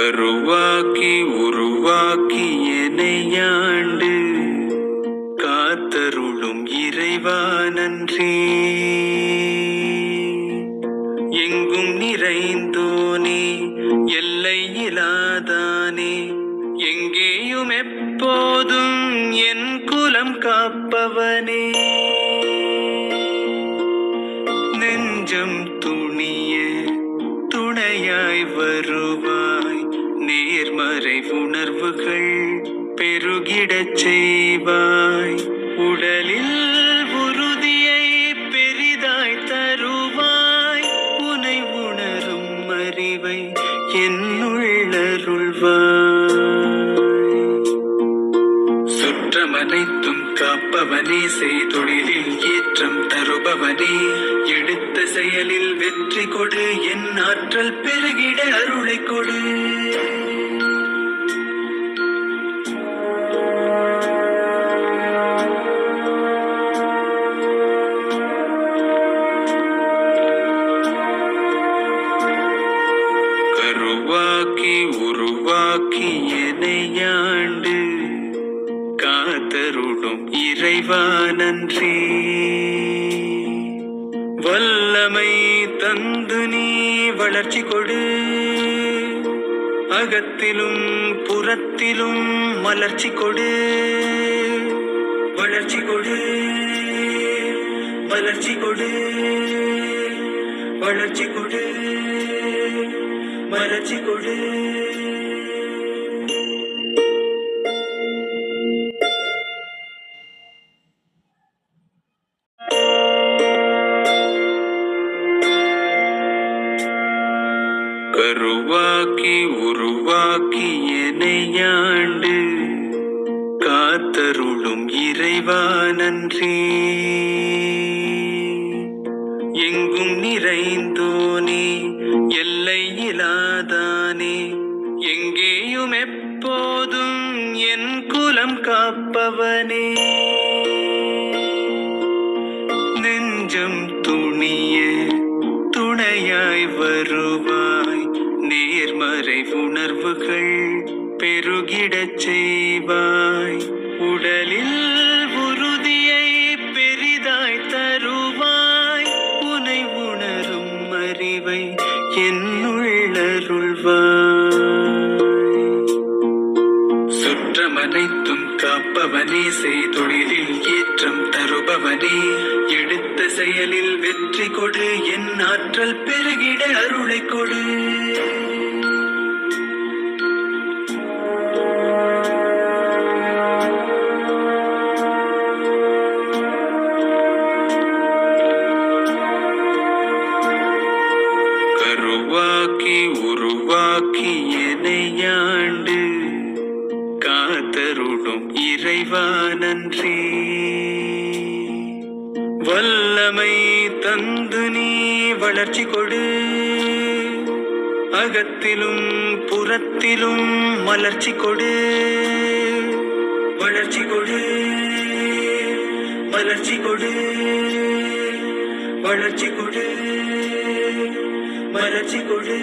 கருவாக்கி உருவாக்கி எனையாண்டு காத்தருளும் இறைவா நன்றி. எங்கும் நிறைந்தோனே எல்லை இலாதானே எங்கேயும் எப்போதும் என் குலம் காப்பவனே. நெஞ்சம் துணிய துணையாய் வருவான் நேர்மறை உணர்வுகள் பெருகிடச் செய்வாய். உடலில் உறுதியை பெரிதாய் தருவாய். உனை உணரும் அறிவை என்னுள்ளருள்வாய் சுற்றமனைத்தும் காப்பவனே செய்தொழிலில் ஏற்றம் தருபவனே எடுத்து செயலில் வெற்றி கொடு என் ஆற்றல் பெருகிட அருளை கொடு. கருவாக்கி உருவாக்கி எனையாண்டு காத்தருடும் இறைவா நன்றி. வல்லமை தந்து நீ வளர்ச்சி கொடு. அகத்திலும் புறத்திலும் மலர்ச்சி கொடு. வளர்ச்சி கொடு. வளர்ச்சி கொடு. வளர்ச்சி கொடு. வளர்ச்சி கொடு. கருவாக்கி உருவாக்கி எனையாண்டு காத்தருளும் இறைவா நன்றி. எங்கும் நிறைந்தோனே எல்லை இலாதானே எங்கேயும் எப்போதும் என் குலம் காப்பவனே. நேர்மறை உணர்வுகள் பெருகிடச் செய்வாய். உடலில் உறுதியை பெரிதாய் தருவாய். உனை உணரும் அறிவை என்னுள்ளருள்வாய் சுற்றமனைத்தும் காப்பவனே செய்தொழிலில் ஏற்றம் தருபவனே. எடுத்த செயலில் வெற்றி கொடு என் ஆற்றல் பெருகிட அருளை கொடு. உருவாக்கி உருவாக்கி எனையாண்டு காத்தருடும் இறைவா நன்றி. வல்லமை தந்து நீ வளர்ச்சி கொடு. அகத்திலும் புறத்திலும் மலர்ச்சி கொடு. வளர்ச்சி கொடு. வளர்ச்சி கொடு. வளர்ச்சி கொடு. புகழ்ச்சி கொடு